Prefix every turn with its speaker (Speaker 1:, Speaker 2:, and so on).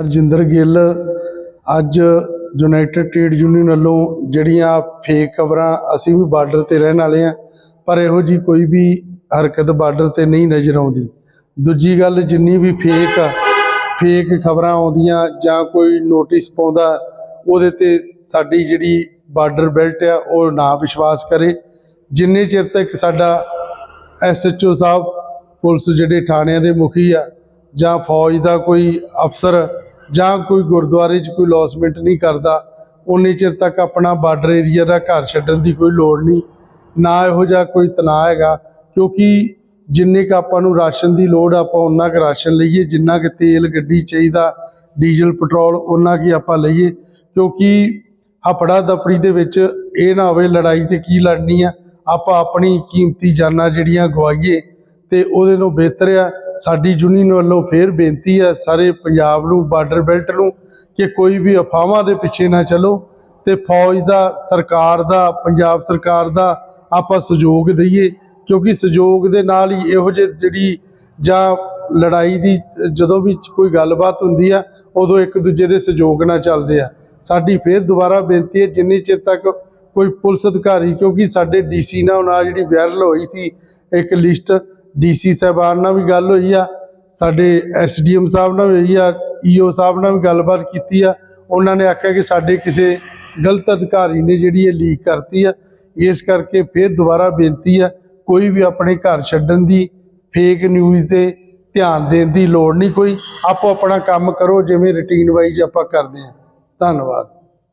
Speaker 1: ਰਜਿੰਦਰ ਗਿੱਲ ਅੱਜ United trade union ਵੱਲੋਂ ਜਿਹੜੀਆਂ ਫੇਕ ਖਬਰਾਂ ਅਸੀਂ ਵੀ ਬਾਰਡਰ ਤੇ ਰਹਿਣ ਵਾਲੇ ਆ ਪਰ ਇਹੋ ਜੀ ਕੋਈ ਵੀ ਹਰਕਤ ਬਾਰਡਰ ਤੇ ਨਹੀਂ ਨਜ਼ਰ ਆਉਂਦੀ। ਦੂਜੀ ਗੱਲ, ਜਿੰਨੀ ਵੀ ਫੇਕ ਫੇਕ ਖਬਰਾਂ ਆਉਂਦੀਆਂ ਜਾਂ ਕੋਈ ਨੋਟਿਸ ਪਾਉਂਦਾ, ਉਹਦੇ ਤੇ ਸਾਡੀ ਜਿਹੜੀ ਬਾਰਡਰ ਬੈਲਟ ਆ, ਉਹ ਨਾ ਵਿਸ਼ਵਾਸ ਕਰੇ। ਜਿੰਨੇ ਚਿਰ ਤੱਕ ਸਾਡਾ ਐਸਐਚਓ ਸਾਹਿਬ, ਪੁਲਿਸ ਜਿਹੜੇ ਥਾਣਿਆਂ ਦੇ ਮੁਖੀ ਆ ਜਾਂ ਫੌਜ ਦਾ ਕੋਈ ਅਫਸਰ ਜਾਂ ਕੋਈ ਗੁਰਦੁਆਰੇ 'ਚ ਕੋਈ ਲੌਸਮੈਂਟ ਨਹੀਂ ਕਰਦਾ ਉਨੇ ਚਿਰ ਤੱਕ ਆਪਣਾ ਬਾਰਡਰ ਏਰੀਆ ਦਾ ਘਰ ਛੱਡਣ ਦੀ ਕੋਈ ਲੋੜ ਨਹੀਂ, ਨਾ ਇਹੋ ਜਿਹਾ ਕੋਈ ਤਣਾਅ ਹੈਗਾ, ਕਿਉਂਕਿ ਜਿੰਨੇ ਕ ਆਪਾਂ ਨੂੰ ਰਾਸ਼ਨ ਦੀ ਲੋੜ ਆਪਾਂ ਉਹਨਾਂ ਕੁ ਰਾਸ਼ਨ ਲਈਏ, ਜਿੰਨਾ ਕੁ ਤੇਲ ਗੱਡੀ ਚਾਹੀਦਾ, ਡੀਜ਼ਲ, ਪੈਟਰੋਲ ਉਹਨਾਂ ਕੀ ਆਪਾਂ ਲਈਏ, ਕਿਉਂਕਿ ਹਪੜਾ ਦਪੜੀ ਦੇ ਵਿੱਚ ਇਹ ਨਾ ਹੋਵੇ ਲੜਾਈ ਤੇ ਕੀ ਲੜਨੀ ਆ, ਆਪਾਂ ਆਪਣੀ ਕੀਮਤੀ ਜਾਨਾਂ ਜਿਹੜੀਆਂ ਗਵਾਈਏ ਤੇ ਉਹਦੇ ਨੂੰ ਬਿਹਤਰ ਆ ਸਾਡੀ ਯੂਨੀਅਨ ਵੱਲੋਂ ਫੇਰ ਬੇਨਤੀ ਆ ਸਾਰੇ ਪੰਜਾਬ ਨੂੰ, ਬਾਰਡਰ ਬੈਲਟ ਨੂੰ, ਕਿ ਕੋਈ ਵੀ ਅਫਵਾਹਾਂ ਦੇ ਪਿੱਛੇ ਨਾ ਚੱਲੋ ਤੇ ਫੌਜ ਦਾ, ਸਰਕਾਰ ਦਾ, ਪੰਜਾਬ ਸਰਕਾਰ ਦਾ ਆਪਾਂ ਸਹਿਯੋਗ ਦਈਏ, ਕਿਉਂਕਿ ਸਹਿਯੋਗ ਦੇ ਨਾਲ ਹੀ ਇਹੋ ਜਿਹੀ ਜਿਹੜੀ ਜਾਂ ਲੜਾਈ ਦੀ ਜਦੋਂ ਵੀ ਕੋਈ ਗੱਲਬਾਤ ਹੁੰਦੀ ਆ, ਉਦੋਂ ਇੱਕ ਦੂਜੇ ਦੇ ਸਹਿਯੋਗ ਨਾਲ ਚੱਲਦੇ ਆ। ਸਾਡੀ ਫੇਰ ਦੁਬਾਰਾ ਬੇਨਤੀ ਹੈ, ਜਿੰਨੇ ਚਿਰ ਤੱਕ ਕੋਈ ਪੁਲਿਸ ਅਧਿਕਾਰੀ, ਕਿਉਂਕਿ ਸਾਡੇ ਡੀਸੀ ਨਾਲ ਉਹਨਾਂ ਜਿਹੜੀ ਵਾਇਰਲ ਹੋਈ ਸੀ, ਇੱਕ ਲਿਸਟ ਡੀਸੀ ਸਾਹਿਬਾਨ ਨਾਲ ਵੀ ਗੱਲ ਹੋਈ ਆ, ਸਾਡੇ ਐਸਡੀਐਮ ਸਾਹਿਬ ਨਾਲ ਵੀ ਹੋਈ ਆ, ਈਓ ਸਾਹਿਬ ਨਾਲ ਵੀ ਗੱਲਬਾਤ ਕੀਤੀ ਆ। ਉਹਨਾਂ ਨੇ ਆਖਿਆ ਕਿ ਸਾਡੇ ਕਿਸੇ ਗਲਤ ਅਧਿਕਾਰੀ ਨੇ ਜਿਹੜੀ ਇਹ ਲੀਕ ਕਰਤੀ ਆ, ਇਸ ਕਰਕੇ ਫਿਰ ਦੁਬਾਰਾ ਬੇਨਤੀ ਆ, ਕੋਈ ਵੀ ਆਪਣੇ ਘਰ ਛੱਡਣ ਦੀ ਫੇਕ ਨਿਊਜ਼ ਤੇ ਧਿਆਨ ਦੇਣ ਦੀ ਲੋੜ ਨਹੀਂ ਕੋਈ। ਆਪੋ ਆਪਣਾ ਕੰਮ ਕਰੋ, ਜਿਵੇਂ ਰੁਟੀਨ ਵਾਈਜ਼ ਆਪਾਂ ਕਰਦੇ ਆ। ਧੰਨਵਾਦ।